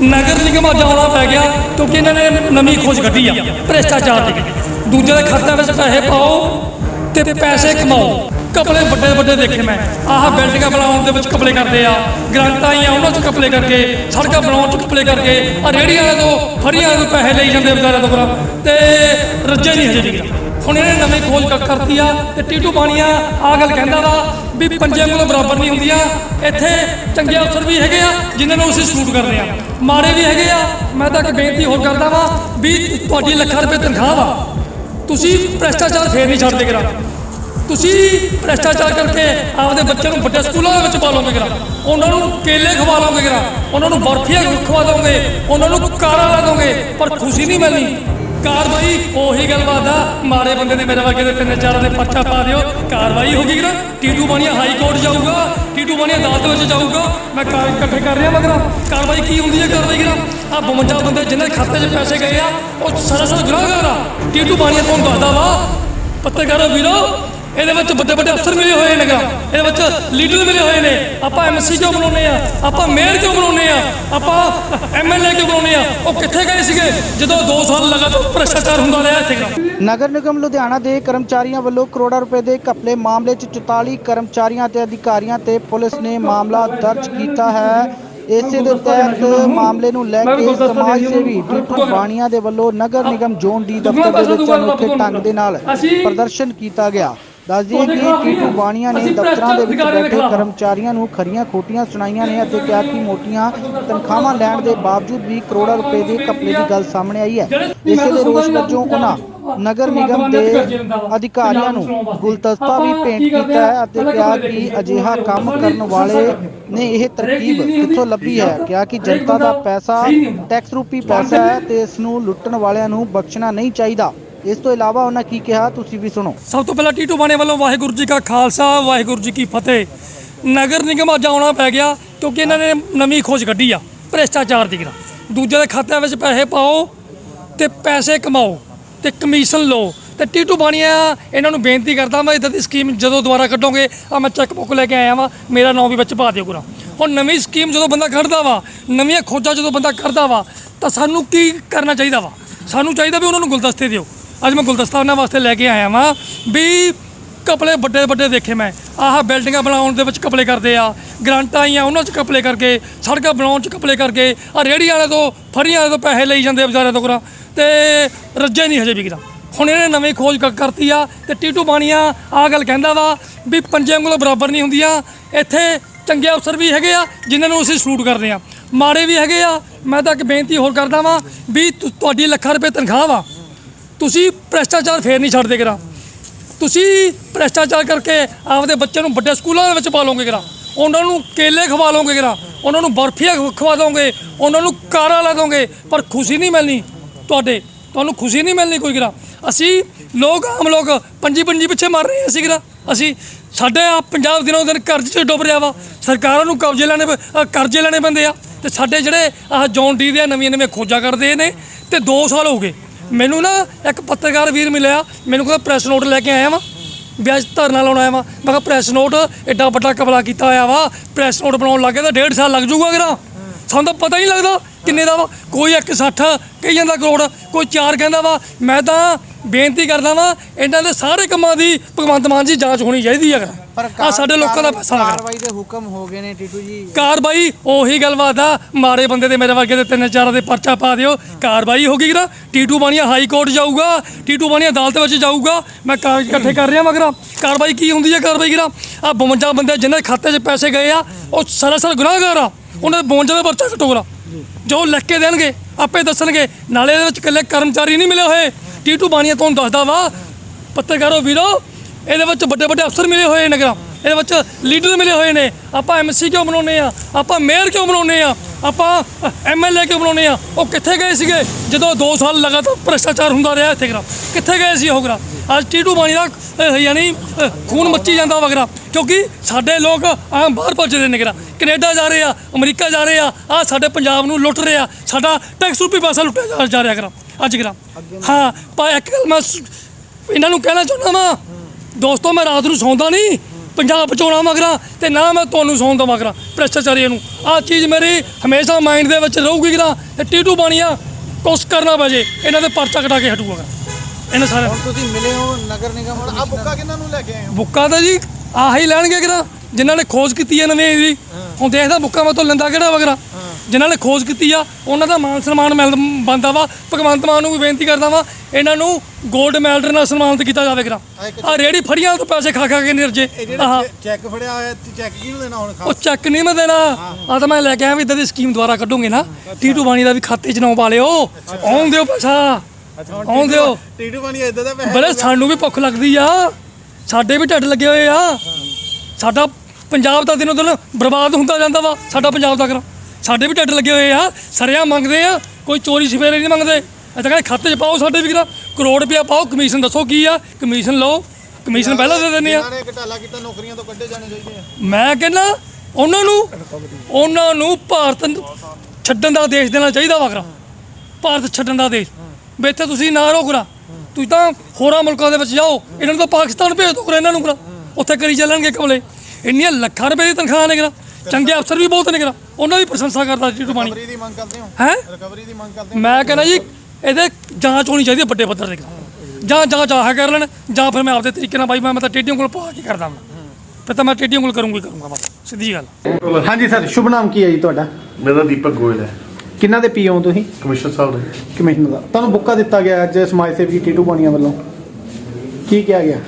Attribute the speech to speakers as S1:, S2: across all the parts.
S1: ਨਗਰ ਨਿਗਮ ਅੱਜ ਆਉਣਾ ਪੈ ਗਿਆ ਕਿਉਂਕਿ ਇਹਨਾਂ ਨੇ ਨਵੀਂ ਖੋਜ ਕੱਢੀ ਆ, ਭ੍ਰਿਸ਼ਟਾਚਾਰ ਦੀ। ਦੂਜੇ ਦੇ ਖਾਤੇ ਵਿੱਚ ਪੈਸੇ ਪਾਓ ਤੇ ਪੈਸੇ ਕਮਾਓ। ਕਪਲੇ ਵੱਡੇ ਵੱਡੇ ਦੇਖੇ ਮੈਂ। ਆਹ ਬਿਲਡਿੰਗਾਂ ਬਣਾਉਣ ਦੇ ਵਿੱਚ ਕਪਲੇ ਕਰਦੇ ਆ। ਗ੍ਰਾਂਟਾਂ ਆਈਆਂ, ਉਹਨਾਂ 'ਚ ਕਪਲੇ ਕਰਕੇ, ਸੜਕਾਂ ਬਣਾਉਣ 'ਚ ਕਪਲੇ ਕਰਕੇ ਆ ਰੇੜੀਆਂ ਵਾਲੇ ਤੋਂ, ਫੜੀਆਂ ਤੋਂ ਪੈਸੇ ਲਈ ਜਾਂਦੇ ਵਿਚਾਰਿਆਂ ਤੋਂ ਭਰਾ ਤੇ ਰੱਜੇ ਨਹੀਂ ਹਜੇ ਨਹੀਂ ਹੁਣ ਇਹਨੇ ਨਵੀਂ ਖੋਜ ਕਰ- ਕਰਤੀ ਆ ਤੇ ਟੀਟੂ ਬਾਣੀਆਂ ਆ ਗੱਲ ਕਹਿੰਦਾ ਵਾ ਵੀ ਪੰਜੇ ਕੋਲ ਬਰਾਬਰ ਨਹੀਂ ਹੁੰਦੀਆਂ। ਇੱਥੇ ਚੰਗੇ ਅਫਸਰ ਵੀ ਹੈਗੇ ਆ, ਜਿਨ੍ਹਾਂ ਨੂੰ ਅਸੀਂ ਸਲੂਟ ਕਰਦੇ ਆ। ਮਾੜੇ ਵੀ ਹੈਗੇ ਆ। ਮੈਂ ਤਾਂ ਇੱਕ ਬੇਨਤੀ ਹੋਰ ਕਰਦਾ ਵਾ ਵੀ ਤੁਹਾਡੀ ਲੱਖਾਂ ਰੁਪਏ ਤਨਖਾਹ ਵਾ। ਤੁਸੀਂ ਭ੍ਰਿਸ਼ਟਾਚਾਰ ਫੇਰ ਨਹੀਂ ਛੱਡਦੇ ਕਰਾ। ਤੁਸੀਂ ਭ੍ਰਿਸ਼ਟਾਚਾਰ ਕਰਕੇ ਆਪਦੇ ਬੱਚਿਆਂ ਨੂੰ ਵੱਡੇ ਸਕੂਲਾਂ ਦੇ ਵਿੱਚ ਪਾ ਲਓਗੇ ਕਰਾ। ਉਹਨਾਂ ਨੂੰ ਕੇਲੇ ਖਵਾ ਲਓਗੇ ਕਰਾ। ਉਹਨਾਂ ਨੂੰ ਬਰਫੀਆਂ ਖਵਾ ਦੋਗੇ ਉਹਨਾਂ ਨੂੰ ਕਾਰਾਂ ਲਾ ਦੋਗੇ ਪਰ ਖੁਸ਼ੀ ਨਹੀਂ ਮਿਲਣੀ। ਕਾਰਵਾਈ, ਉਹੀ ਗੱਲ ਬਾਦਾ ਮਾਰੇ ਬੰਦੇ ਦੇ ਮੇਰੇ ਵਰਗੇ ਦੇ ਤਿੰਨ ਚਾਰਾਂ ਦੇ ਪਰਚਾ ਪਾ ਦਿਓ। ਕਾਰਵਾਈ ਹੋਗੀ ਨਾ ਟੀਟੂ ਬਾਣੀਆ ਹਾਈ ਕੋਰਟ ਜਾਊਗਾ। ਟੀਟੂ ਬਾਣੀਆ ਅਦਾਲਤ ਵਿੱਚ ਜਾਊਗਾ। ਮੈਂ ਕਾਗਜ਼ ਇਕੱਠੇ ਕਰ ਰਿਹਾ ਮਗਰ। ਕਾਰਵਾਈ ਕੀ ਹੁੰਦੀ ਹੈ ਕਾਰਵਾਈ ਕਿਰਾ ਆ 52 ਬੰਦੇ ਜਿਨ੍ਹਾਂ ਦੇ ਖਾਤੇ 'ਚ ਪੈਸੇ ਗਏ ਆ, ਉਹ ਸਾਰਾ ਗੁਨਾਹਗਾਰ ਆ। ਟੀਟੂ ਬਾਣੀਆ ਤੁਹਾਨੂੰ ਦੱਸਦਾ ਵਾ। ਪੱਤਰਕਾਰੋ ਵੀਰੋ ਇਹਦੇ ਵਿੱਚ ਵੱਡੇ ਵੱਡੇ ਅਫਸਰ ਮਿਲੇ ਹੋਏ ਨੇ ਗਾ ਇਹਦੇ ਵਿੱਚ ਲੀਡਰ ਮਿਲੇ ਹੋਏ ਨੇ। ਆਪਾਂ ਐਮਸੀ ਕਿਉਂ ਬਣਾਉਨੇ ਆ? ਆਪਾਂ ਮੇਅਰ ਕਿਉਂ ਬਣਾਉਨੇ ਆ? ਆਪਾਂ ਐਮਐਲਏ ਕਿਉਂ ਬਣਾਉਨੇ ਆ? ਉਹ ਕਿੱਥੇ ਗਏ ਸੀਗੇ? ਜਦੋਂ 2 ਸਾਲ ਲਗਾਤਾਰ ਭ੍ਰਿਸ਼ਟਾਚਾਰ ਹੁੰਦਾ ਰਿਹਾ ਇੱਥੇ
S2: ਨਗਰ ਨਿਗਮ ਲੁਧਿਆਣਾ ਦੇ ਕਰਮਚਾਰੀਆਂ ਵੱਲੋਂ ਕਰੋੜਾਂ ਰੁਪਏ ਦੇ ਘਪਲੇ ਮਾਮਲੇ 'ਚ 44 ਕਰਮਚਾਰੀਆਂ ਤੇ ਅਧਿਕਾਰੀਆਂ ਤੇ ਪੁਲਿਸ ਨੇ ਮਾਮਲਾ ਦਰਜ ਕੀਤਾ ਹੈ। ਇਸੇ ਦੇ ਤਹਿਤ ਮਾਮਲੇ ਨੂੰ ਲੈ ਕੇ ਸਮਾਜ ਸੇਵੀ ਟੀਟੂ ਬਾਣੀਆਂ ਦੇ ਵੱਲੋਂ ਨਗਰ ਨਿਗਮ ਜ਼ੋਨ ਡੀ ਦਫ਼ਤਰ ਦੇ ਵਿੱਚ ਅਨੋਖੇ ਢੰਗ ਦੇ ਨਾਲ ਪ੍ਰਦਰਸ਼ਨ ਕੀਤਾ ਗਿਆ। ਦੱਸ ਦਈਏ ਕਿ ਟੀਟੂ ਬਾਣੀਆਂ ਨੇ ਦਫ਼ਤਰਾਂ ਦੇ ਵਿੱਚ ਬੈਠੇ ਕਰਮਚਾਰੀਆਂ ਨੂੰ ਖਰੀਆਂ ਖੋਟੀਆਂ ਸੁਣਾਈਆਂ ਨੇ ਅਤੇ ਕਿਹਾ ਕਿ ਮੋਟੀਆਂ ਤਨਖਾਹਾਂ ਲੈਣ ਦੇ ਬਾਵਜੂਦ ਵੀ ਕਰੋੜਾਂ ਰੁਪਏ ਦੇ ਘਪਲੇ ਦੀ ਗੱਲ ਸਾਹਮਣੇ ਆਈ ਹੈ। ਇਸੇ ਦੇ ਰੋਸ ਵਜੋਂ ਉਹਨਾਂ ਨਗਰ ਨਿਗਮ ਦੇ ਅਧਿਕਾਰੀਆਂ ਨੂੰ ਗੁਲਦਸਤਾ ਵੀ ਭੇਂਟ ਕੀਤਾ ਹੈ ਅਤੇ ਕਿਹਾ ਕਿ ਅਜਿਹਾ ਕੰਮ ਕਰਨ ਵਾਲੇ ਨੇ ਇਹ ਤਰਕੀਬ ਕਿੱਥੋਂ ਲੱਭੀ ਹੈ? ਕਿਹਾ ਕਿ ਜਨਤਾ ਦਾ ਪੈਸਾ ਟੈਕਸ ਰੂਪੀ ਪੈਸਾ ਹੈ ਤੇ ਇਸ ਨੂੰ ਲੁੱਟਣ ਵਾਲਿਆਂ ਨੂੰ ਬਖਸ਼ਣਾ ਨਹੀਂ ਚਾਹੀਦਾ। ਇਸ ਤੋਂ ਇਲਾਵਾ ਉਹਨਾਂ ਕੀ ਕਿਹਾ, ਤੁਸੀਂ ਵੀ ਸੁਣੋ।
S1: ਸਭ ਤੋਂ ਪਹਿਲਾਂ ਟੀਟੂ ਬਾਣੇ ਵੱਲੋਂ ਵਾਹਿਗੁਰੂ ਜੀ ਕਾ ਖਾਲਸਾ, ਵਾਹਿਗੁਰੂ ਜੀ ਕੀ ਫਤਿਹ। ਨਗਰ ਨਿਗਮ ਅੱਜ ਆਉਣਾ ਪੈ ਗਿਆ ਕਿਉਂਕਿ ਇਹਨਾਂ ਨੇ ਨਵੀਂ ਖੋਜ ਕੱਢੀ ਆ, ਭ੍ਰਿਸ਼ਟਾਚਾਰ ਦੀ ਕਿਰਾ ਦੂਜੇ ਦੇ ਖਾਤਿਆਂ ਵਿੱਚ ਪੈਸੇ ਪਾਓ ਤੇ ਪੈਸੇ ਕਮਾਓ ਤੇ ਕਮਿਸ਼ਨ ਲਓ। ਤੇ ਟੀਟੂ ਬਾਣੀਆ, ਇਹਨਾਂ ਨੂੰ ਬੇਨਤੀ ਕਰਦਾ ਮੈਂ, ਇਦਾਂ ਦੀ ਸਕੀਮ ਜਦੋਂ ਦੁਬਾਰਾ ਕੱਢੋਗੇ ਆ ਮੈਂ ਚੈੱਕ ਬੁੱਕ ਲੈ ਕੇ ਆਇਆ ਵਾਂ, ਮੇਰਾ ਨਾਮ ਵੀ ਵਿੱਚ ਪਾ ਦਿਓ ਗੁਰਾ ਹੁਣ ਨਵੀਂ ਸਕੀਮ ਜਦੋਂ ਬੰਦਾ ਕੱਢਦਾ ਵਾ, ਨਵੀਆਂ ਖੋਜਾਂ ਜਦੋਂ ਬੰਦਾ ਕਰਦਾ ਵਾ, ਤਾਂ ਸਾਨੂੰ ਕੀ ਕਰਨਾ ਚਾਹੀਦਾ ਵਾ? ਸਾਨੂੰ ਚਾਹੀਦਾ ਵੀ ਉਹਨਾਂ ਨੂੰ ਗੁਲਦਸਤੇ ਦਿਓ। ਅੱਜ ਮੈਂ ਗੁਲਦਸਤਾ ਉਹਨਾਂ ਵਾਸਤੇ ਲੈ ਕੇ ਆਇਆ ਵਾਂ ਵੀ ਕਪਲੇ ਵੱਡੇ ਵੱਡੇ ਦੇਖੇ ਮੈਂ। ਆਹ ਬਿਲਡਿੰਗਾਂ ਬਣਾਉਣ ਦੇ ਵਿੱਚ ਕਪਲੇ ਕਰਦੇ ਆ, ਗ੍ਰਾਂਟਾਂ ਆਈਆਂ ਉਹਨਾਂ 'ਚ ਕਪਲੇ ਕਰਕੇ, ਸੜਕਾਂ ਬਣਾਉਣ 'ਚ ਕਪਲੇ ਕਰਕੇ ਆ ਰੇੜੀਆਂ ਵਾਲੇ ਤੋਂ, ਫੜੀਆਂ ਵਾਲੇ ਤੋਂ ਪੈਸੇ ਲਈ ਜਾਂਦੇ ਆ ਵਿਚਾਰਿਆਂ ਤੋਂ ਕਰਾ ਤੇ ਰੱਜੇ ਨਹੀਂ ਹਜੇ ਵੀ ਹੁਣ ਇਹਨੇ ਨਵੀਂ ਖੋਜ ਕ- ਕਰਤੀ ਆ ਤੇ ਟੀਟੂ ਬਾਣੀਆਂ ਆ ਗੱਲ ਕਹਿੰਦਾ ਵਾ ਵੀ ਪੰਜੇ ਉਂਗਲ ਬਰਾਬਰ ਨਹੀਂ ਹੁੰਦੀਆਂ। ਇੱਥੇ ਚੰਗੇ ਅਫਸਰ ਵੀ ਹੈਗੇ ਆ, ਜਿਨ੍ਹਾਂ ਨੂੰ ਅਸੀਂ ਸਲੂਟ ਕਰਦੇ ਆ। ਮਾੜੇ ਵੀ ਹੈਗੇ ਆ। ਮੈਂ ਤਾਂ ਇੱਕ ਬੇਨਤੀ ਹੋਰ ਕਰਦਾ ਵਾਂ ਵੀ ਤੁਹਾਡੀ ਲੱਖਾਂ ਰੁਪਏ ਤਨਖਾਹ ਵਾ। ਤੁਸੀਂ ਭ੍ਰਿਸ਼ਟਾਚਾਰ ਫੇਰ ਨਹੀਂ ਛੱਡਦੇ ਕਿਰਾ। ਤੁਸੀਂ ਭ੍ਰਿਸ਼ਟਾਚਾਰ ਕਰਕੇ ਆਪਦੇ ਬੱਚਿਆਂ ਨੂੰ ਵੱਡੇ ਸਕੂਲਾਂ ਦੇ ਵਿੱਚ ਪਾ ਲਓਗੇ ਕਰਾ। ਉਹਨਾਂ ਨੂੰ ਕੇਲੇ ਖਵਾ ਲਓਗੇ ਕਰਾ। ਉਹਨਾਂ ਨੂੰ ਬਰਫੀਆਂ ਖਵਾ ਦੋਗੇ। ਉਹਨਾਂ ਨੂੰ ਕਾਰਾਂ ਲਾ ਦੋਗੇ। ਪਰ ਖੁਸ਼ੀ ਨਹੀਂ ਮਿਲਣੀ ਤੁਹਾਡੇ। ਤੁਹਾਨੂੰ ਖੁਸ਼ੀ ਨਹੀਂ ਮਿਲਣੀ ਕੋਈ ਕਰਾ। ਅਸੀਂ ਲੋਕ ਆਮ ਲੋਕ ਪੰਜੀ ਪੰਜੀ ਪਿੱਛੇ ਮਰ ਰਹੇ ਹਾਂ ਅਸੀਂ ਕਰਾ। ਅਸੀਂ ਸਾਡੇ ਆ ਪੰਜਾਬ ਦਿਨੋਂ ਦਿਨ ਕਰਜ਼ੇ 'ਚ ਡੁੱਬ ਰਿਹਾ ਵਾ। ਸਰਕਾਰਾਂ ਨੂੰ ਕਬਜ਼ੇ ਲੈਣੇ ਕਰਜ਼ੇ ਲੈਣੇ ਪੈਂਦੇ ਆ। ਤੇ ਸਾਡੇ ਜਿਹੜੇ ਆਹ ਜੌਨ ਡੀ ਦੇ ਨਵੀਆਂ ਨਵੀਆਂ ਖੋਜਾਂ ਕਰਦੇ ਨੇ, ਤੇ 2 ਸਾਲ ਹੋ ਗਏ। ਮੈਨੂੰ ਨਾ ਇੱਕ ਪੱਤਰਕਾਰ ਵੀਰ ਮਿਲਿਆ, ਮੈਨੂੰ ਕਹਿੰਦਾ ਪ੍ਰੈਸ ਨੋਟ ਲੈ ਕੇ ਆਇਆ ਵਾਂ। ਵੀ ਅੱਜ ਧਰਨਾ ਲਾਉਣ ਆਇਆ ਵਾਂ। ਮੈਂ ਕਿਹਾ ਪ੍ਰੈਸ ਨੋਟ ਐਡਾ ਵੱਡਾ ਕਬਲਾ ਕੀਤਾ ਹੋਇਆ ਵਾ, ਪ੍ਰੈਸ ਨੋਟ ਬਣਾਉਣ ਲੱਗੇ ਤਾਂ ਡੇਢ ਸਾਲ ਲੱਗ ਜਾਊਗਾ ਕਿਰਾ ਸਾਨੂੰ ਤਾਂ ਪਤਾ ਹੀ ਨਹੀਂ ਲੱਗਦਾ ਕਿੰਨੇ ਦਾ ਵਾ। ਕੋਈ 160 ਕਹੀ ਜਾਂਦਾ ਕਰੋੜ, ਕੋਈ 4 ਕਹਿੰਦਾ ਵਾ। ਮੈਂ ਤਾਂ ਬੇਨਤੀ ਕਰਦਾ ਵਾਂ, ਇਹਨਾਂ ਦੇ ਸਾਰੇ ਕੰਮਾਂ ਦੀ ਭਗਵੰਤ ਮਾਨ ਜੀ ਜਾਂਚ ਹੋਣੀ ਚਾਹੀਦੀ ਹੈ ਆ ਸਾਡੇ ਲੋਕਾਂ ਦਾ ਪੈਸਾ ਲੱਗਾ
S2: ਕਾਰਵਾਈ ਦੇ ਹੁਕਮ ਹੋ ਗਏ ਨੇ ਟੀਟੂ ਜੀ।
S1: ਕਾਰਵਾਈ ਉਹੀ ਗੱਲ ਬਾਦਾ ਮਾਰੇ ਬੰਦੇ ਦੇ ਮੇਰੇ ਵਰਗੇ ਦੇ ਤਿੰਨ ਚਾਰਾਂ ਦੇ ਪਰਚਾ ਪਾ ਦਿਓ। ਕਾਰਵਾਈ ਹੋ ਗਈ ਨਾ ਟੀਟੂ ਬਾਣੀਆ ਹਾਈ ਕੋਰਟ ਜਾਊਗਾ ਟੀਟੂ ਬਾਣੀਆ ਅਦਾਲਤ ਵਿੱਚ ਜਾਊਗਾ। ਮੈਂ ਕਾਗਜ਼ ਇਕੱਠੇ ਕਰ ਰਿਹਾ ਮਗਰ। ਕਾਰਵਾਈ ਕੀ ਹੁੰਦੀ ਹੈ ਕਾਰਵਾਈ ਕਿਰਾ? ਆ 52 ਬੰਦੇ ਜਿਨ੍ਹਾਂ ਦੇ ਖਾਤੇ 'ਚ ਪੈਸੇ ਗਏ ਆ ਉਹ ਸਰਾਸਰ ਗੁਨਾਹਗਾਰ ਆ। ਉਹਨਾਂ ਦੇ 52 ਦਾ ਪਰਚਾ ਕੱਟੋਗਾ ਜੋ ਲਿਖ ਕੇ ਦੇਣਗੇ ਆਪੇ ਦੱਸਣਗੇ। ਨਾਲੇ ਇਹਦੇ ਵਿੱਚ ਇਕੱਲੇ ਕਰਮਚਾਰੀ ਨਹੀਂ ਮਿਲੇ ਹੋਏ। ਟੀਟੂ ਬਾਣੀਆ ਤੁਹਾਨੂੰ ਦੱਸਦਾ ਵਾ ਪੱਤਰਕਾਰੋ ਵੀਰੋ ਇਹਦੇ ਵਿੱਚ ਵੱਡੇ ਵੱਡੇ ਅਫਸਰ ਮਿਲੇ ਹੋਏ ਨੇ ਗਾ ਇਹਦੇ ਵਿੱਚ ਲੀਡਰ ਮਿਲੇ ਹੋਏ ਨੇ। ਆਪਾਂ ਐਮਸੀ ਕਿਉਂ ਬਣਾਉਨੇ ਆ ਆਪਾਂ ਮੇਅਰ ਕਿਉਂ ਬਣਾਉਨੇ ਆ ਆਪਾਂ ਐਮਐਲਏ ਕਿਉਂ ਬਣਾਉਨੇ ਆ ਉਹ ਕਿੱਥੇ ਗਏ ਸੀਗੇ? ਜਦੋਂ 2 ਸਾਲ ਲਗਾਤਾਰ ਭ੍ਰਿਸ਼ਟਾਚਾਰ ਹੁੰਦਾ ਰਿਹਾ ਇੱਥੇ ਗਰਾ। ਕਿੱਥੇ ਗਏ ਸੀ ਉਹ ਗਰਾ? ਅੱਜ ਟੀਟੂ ਬਾਣੀ ਦਾ ਯਾਨੀ ਖੂਨ ਮੱਚੀ ਜਾਂਦਾ ਵਗਰਾ ਕਿਉਂਕਿ ਸਾਡੇ ਲੋਕ ਆਮ ਬਾਹਰ ਭੱਜਦੇ ਨੇ ਗਰਾ। ਕੈਨੇਡਾ ਜਾ ਰਹੇ ਆ ਅਮਰੀਕਾ ਜਾ ਰਹੇ ਆ ਆ ਸਾਡੇ ਪੰਜਾਬ ਨੂੰ ਲੁੱਟ ਰਹੇ ਆ। ਸਾਡਾ ਟੈਕਸ ਰੂਪੀ ਪੈਸਾ ਲੁੱਟਿਆ ਜਾ- ਰਿਹਾ ਗਰਾ। ਅੱਜ ਗਰਾ। ਹਾਂ ਪਰ ਇੱਕ ਗੱਲ ਮੈਂ ਇਹਨਾਂ ਨੂੰ ਕਹਿਣਾ ਚਾਹੁੰਦਾ ਵਾਂ। ਦੋਸਤੋ ਮੈਂ ਰਾਤ ਨੂੰ ਸੌਂਦਾ ਨਹੀਂ। ਪੰਜਾਬ ਬਚਾਉਣਾ ਮਗਰਾਂ ਤੇ ਨਾ ਮੈਂ ਤੁਹਾਨੂੰ ਸੌਣ ਦਵਾਂ ਮਗਰਾਂ ਭ੍ਰਿਸ਼ਟਾਚਾਰੀਆਂ ਨੂੰ। ਆਹ ਚੀਜ਼ ਮੇਰੀ ਹਮੇਸ਼ਾ ਮਾਈਂਡ ਦੇ ਵਿੱਚ ਰਹੂਗੀ ਕਿ ਤੇ ਟੀਟੂ ਬਾਣੀਆਂ ਕੁਛ ਕਰਨਾ ਵਜੇ ਇਹਨਾਂ ਦੇ ਪਰਚਾ ਕਟਾ ਕੇ ਹਟੂਗਾ ਇਹਨਾਂ ਸਾਰੇ
S3: ਹੁਣ ਤੁਸੀਂ ਮਿਲੇ ਹੋ ਨਗਰ ਨਿਗਮ ਹੁਣ ਆ ਬੁੱਕਾ ਕਿਹਨਾਂ ਨੂੰ ਲੈ ਕੇ ਆਏ ਹੋ?
S1: ਬੁੱਕਾ ਤਾਂ ਜੀ ਆਹੀ ਲੈਣਗੇ ਕਿਰਾ। ਜਿਨ੍ਹਾਂ ਨੇ ਖੋਜ ਕੀਤੀ ਹੈ ਨਵੇਂ ਦੀ ਹੁਣ ਦੇਖਦਾ ਬੁੱਕਾ ਮੈਂ ਤੋਂ ਲੈਂਦਾ ਕਿਹੜਾ ਵਗਰਾ। ਜਿਨ੍ਹਾਂ ਨੇ ਖੋਜ ਕੀਤੀ ਆ ਉਹਨਾਂ ਦਾ ਮਾਨ ਸਨਮਾਨ ਮਿਲ ਬੰਦਾ ਵਾ। ਭਗਵੰਤ ਮਾਨ ਨੂੰ ਵੀ ਬੇਨਤੀ ਕਰਦਾ ਵਾ ਇਹਨਾਂ ਨੂੰ 골ਡ ਮੈਡਲ ਨਾਲ ਸਨਮਾਨਿਤ ਕੀਤਾ ਜਾਵੇ ਕਿਰਾ ਆ ਰੇੜੀ ਫੜੀਆਂ ਤੋਂ ਪੈਸੇ ਖਾ ਖਾ ਕੇ ਨਿਰਜੇ। ਆਹ।
S3: ਚੈੱਕ ਫੜਿਆ ਹੋਇਆ ਤੇ ਚੈੱਕ ਕਿਹਨੂੰ ਦੇਣਾ ਹੁਣ
S1: ਉਹ ਚੈੱਕ ਨਹੀਂ ਮੈਂ ਦੇਣਾ। ਆ ਤਾਂ ਮੈਂ ਲੈ ਕੇ ਆਇਆ ਵੀ ਇਦਾਂ ਦੀ ਸਕੀਮ ਦੁਆਰਾ ਕੱਢੋਗੇ ਨਾ। ਟੀਟੂ ਬਾਣੀ ਦਾ ਵੀ ਖਾਤੇ 'ਚ ਨਾ ਪਾ ਲਿਓ। ਆਉਣ ਦਿਓ ਪੈਸਾ। ਆਉਣ ਦਿਓ।
S3: ਟੀਟੂ ਬਣੀ ਇਦਾਂ ਦਾ ਪੈਸਾ
S1: ਬਲੇ ਸਾਨੂੰ ਵੀ ਭੁੱਖ ਲੱਗਦੀ ਆ। ਸਾਡੇ ਵੀ ਢੱਡ ਲੱਗੇ ਹੋਏ ਆ। ਸਾਡਾ ਪੰਜਾਬ ਦਾ ਦਿਨੋਂ ਦਿਨ ਬਰਬਾਦ ਹੁੰਦਾ ਜਾਂਦਾ ਵਾ ਸਾਡਾ ਪੰਜਾਬ ਦਾ ਕਰਾਂ। ਸਾਡੇ ਵੀ ਢੱਡ ਲੱਗੇ ਹੋਏ ਆ ਸਰਿਆ ਮੰਗਦੇ ਆ ਕੋਈ ਚੋਰੀ ਸਵੇਰੇ ਨਹੀਂ ਮੰਗਦੇ। ਇਹ ਤਾਂ ਕਹਿੰਦੇ ਖਾਤੇ 'ਚ ਪਾਓ ਸਾਡੇ ਵੀ ਕਿਰਾ। ਕਰੋੜ ਰੁਪਇਆ ਪਾਓ ਕਮਿਸ਼ਨ ਦੱਸੋ ਕੀ ਆ ਕਮਿਸ਼ਨ ਲਓ ਕਮਿਸ਼ਨ ਪਹਿਲਾਂ ਦੇ ਦਿੰਦੇ ਆ।
S3: ਇਹਨਾਂ ਨੇ ਘਟਾਲਾ ਕੀਤਾ ਨੌਕਰੀਆਂ ਤੋਂ ਕੱਢੇ ਜਾਣੇ ਚਾਹੀਦੇ ਆ।
S1: ਮੈਂ ਕਹਿੰਦਾ ਉਹਨਾਂ ਨੂੰ ਉਹਨਾਂ ਨੂੰ ਭਾਰਤ ਛੱਡਣ ਦਾ ਦੇਸ਼ ਦੇਣਾ ਚਾਹੀਦਾ ਵਗਰਾ ਭਾਰਤ ਛੱਡਣ ਦਾ ਦੇਸ਼ ਵੀ ਇੱਥੇ ਤੁਸੀਂ ਨਾ ਰੋਕਰਾ ਤੁਸੀਂ ਤਾਂ ਹੋਰਾਂ ਮੁਲਕਾਂ ਦੇ ਵਿੱਚ ਜਾਓ ਇਹਨਾਂ ਨੂੰ ਤਾਂ ਪਾਕਿਸਤਾਨ ਭੇਜ ਦੋ ਕਰਾ ਇਹਨਾਂ ਨੂੰ ਕਰਾ। ਉੱਥੇ ਕਰੀ ਚੱਲਣਗੇ ਕਮਲੇ। ਇੰਨੀਆਂ ਲੱਖਾਂ ਰੁਪਏ ਦੀ ਤਨਖਾਹ ਨੇ ਕਰਾ ਚੰਗੇ ਅਫਸਰ ਵੀ ਬਹੁਤ ਨੇ ਕਰਾ ਉਹਨਾਂ ਦੀ ਪ੍ਰਸ਼ੰਸਾ ਕਰਦਾ ਜੀ
S3: ਰਿਕਵਰੀ ਦੀ ਮੰਗ ਕਰਦੇ ਹੋ?
S1: ਹੈ?
S3: ਰਿਕਵਰੀ ਦੀ ਮੰਗ ਕਰਦੇ ਹੋ?
S1: ਮੈਂ ਕਹਿੰਦਾ ਜੀ ਇਹਦੇ ਜਾਂਚ ਹੋਣੀ ਚਾਹੀਦੀ ਵੱਡੇ ਪੱਧਰ ਤੇ। ਜਾਂ ਜਾਂਚ ਆਹ ਕਰ ਲੈਣ ਜਾਂ ਫਿਰ ਮੈਂ ਆਪਦੇ ਤਰੀਕੇ ਨਾਲ ਬਾਈ ਮੈਂ ਮੈਂ ਤਾਂ ਟੇਡੀਆਂ ਕੋਲ ਪਾ ਕੇ ਕਰਦਾ ਮੈਂ ਫਿਰ ਤਾਂ ਮੈਂ ਟੇਡੀਆਂ ਕੋਲ ਕਰੂੰਗਾ ਕਰੂੰਗਾ ਬਸ ਸਿੱਧੀ ਗੱਲ।
S4: ਹਾਂਜੀ ਸਰ ਸ਼ੁਭ ਨਾਮ ਕੀ ਹੈ ਜੀ ਤੁਹਾਡਾ?
S5: ਮੇਰਾ ਦੀਪਕ ਗੋਇਲ ਹੈ।
S4: ਕਿੰਨਾ ਦੇ ਪੀਓ ਤੁਸੀਂ?
S5: ਕਮਿਸ਼ਨਰ ਸਾਹਿਬ ਨੇ।
S4: ਕਮਿਸ਼ਨਰ ਦਾ ਤੁਹਾਨੂੰ ਬੁੱਕਾ ਦਿੱਤਾ ਗਿਆ ਅੱਜ ਸਮਾਜ ਸੇਵੀ ਟੀਟੂ ਬਾਣੀਆਂ ਵੱਲੋਂ। ਕੀ ਕਿਹਾ ਗਿਆ?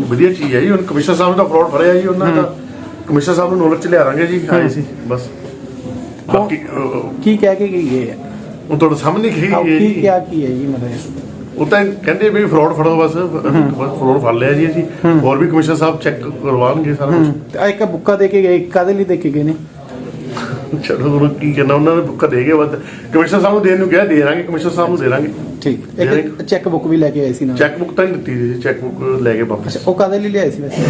S5: ਵਧੀਆ ਚੀਜ਼ ਹੈ ਜੀ ਹੁਣ ਕਮਿਸ਼ਨਰ ਸਾਹਿਬ ਦਾ ਫਰਾਡ ਫੜਿਆ ਜੀ ਉਹਨਾਂ ਦਾ। ਕਮਿਸ਼ਨਰ ਸਾਹਿਬ ਨੂੰ ਨੌਲੇਜ ਚ ਲਿਆਵਾਂਗੇ ਜੀ। ਆਏ ਸੀ ਬਸ ਬਾਕੀ ਅਹ,
S4: ਕੀ ਕਹਿ ਕੇ ਗਏ ਹੈ
S5: ਉਹ ਤੁਹਾਡੇ ਸਾਹਮਣੇ
S4: ਆਓ
S5: ਗਈ ਹੈ
S4: ਕੀ
S5: ਜੀ।
S4: ਕਿਹਾ ਕੀ ਹੈ ਜੀ ਮਤਲਬ
S5: ਉਹ ਤਾਂ ਕਹਿੰਦੇ ਵੀ ਫਰਾਡ ਫੜੋ ਬਸ ਫਰਾਡ ਫੜ ਲਿਆ ਜੀ ਅਸੀਂ। ਹੋਰ ਵੀ ਕਮਿਸ਼ਨਰ ਸਾਹਿਬ ਚੈੱਕ ਕਰਵਾਉਣਗੇ ਸਾਰਾ ਕੁਝ
S4: ਆਹ ਇੱਕ ਬੁੱਕਾ ਦੇ ਕੇ ਗਏ ਕਾਦੇ ਲਈ ਦੇ ਕੇ ਗਏ ਨੇ?
S5: ਚਲੋ ਹੁਣ ਕੀ ਕਰਨਾ ਉਹਨਾਂ ਨੇ ਬੁੱਕਾ ਦੇ ਕੇ ਬਾਅਦ ਕਮਿਸ਼ਨਰ ਸਾਹਿਬ ਨੂੰ ਦੇਣ ਨੂੰ ਕਿਹਾ ਦੇ ਦਾਂਗੇ ਕਮਿਸ਼ਨਰ ਸਾਹਿਬ ਨੂੰ ਦੇ ਦਾਂਗੇ।
S4: ਠੀਕ ਇੱਕ ਚੈੱਕ ਬੁੱਕ ਵੀ ਲੈ ਕੇ ਆਏ ਸੀ ਨਾਲ।
S5: ਚੈੱਕ ਬੁੱਕ ਤਾਂ ਨਹੀਂ ਦਿੱਤੀ ਜੀ ਚੈੱਕ ਬੁੱਕ ਲੈ ਕੇ ਵਾਪਸ।
S4: ਅੱਛਾ ਉਹ ਕਾਦੇ ਲਈ ਲਿਆਏ ਸੀ ਵੈਸੇ?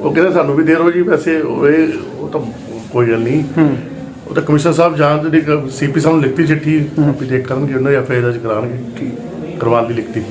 S5: ਉਹ ਕਹਿੰਦੇ ਸਾਨੂੰ ਵੀ ਦੇ ਦਿਓ ਜੀ ਵੈਸੇ ਉਹ ਇਹ ਉਹ ਤਾਂ ਕੋਈ ਗੱਲ ਨਹੀਂ। ਉਹ ਤਾਂ ਕਮਿਸ਼ਨਰ ਸਾਹਿਬ ਜਾਂ ਜਿਹੜੀ ਸੀਪੀ ਸਾਹਿਬ ਨੂੰ ਲਿਖਤੀ ਚਿੱਠੀ ਵੀ ਚੈੱਕ ਕਰਨਗੇ ਉਹਨਾਂ ਦੀ ਐਫਆਈਆਰ ਦਰਜ ਕਰਾਉਣਗੇ। ਕਰਵਾਉਣ ਦੀ ਲਿਖਤੀ।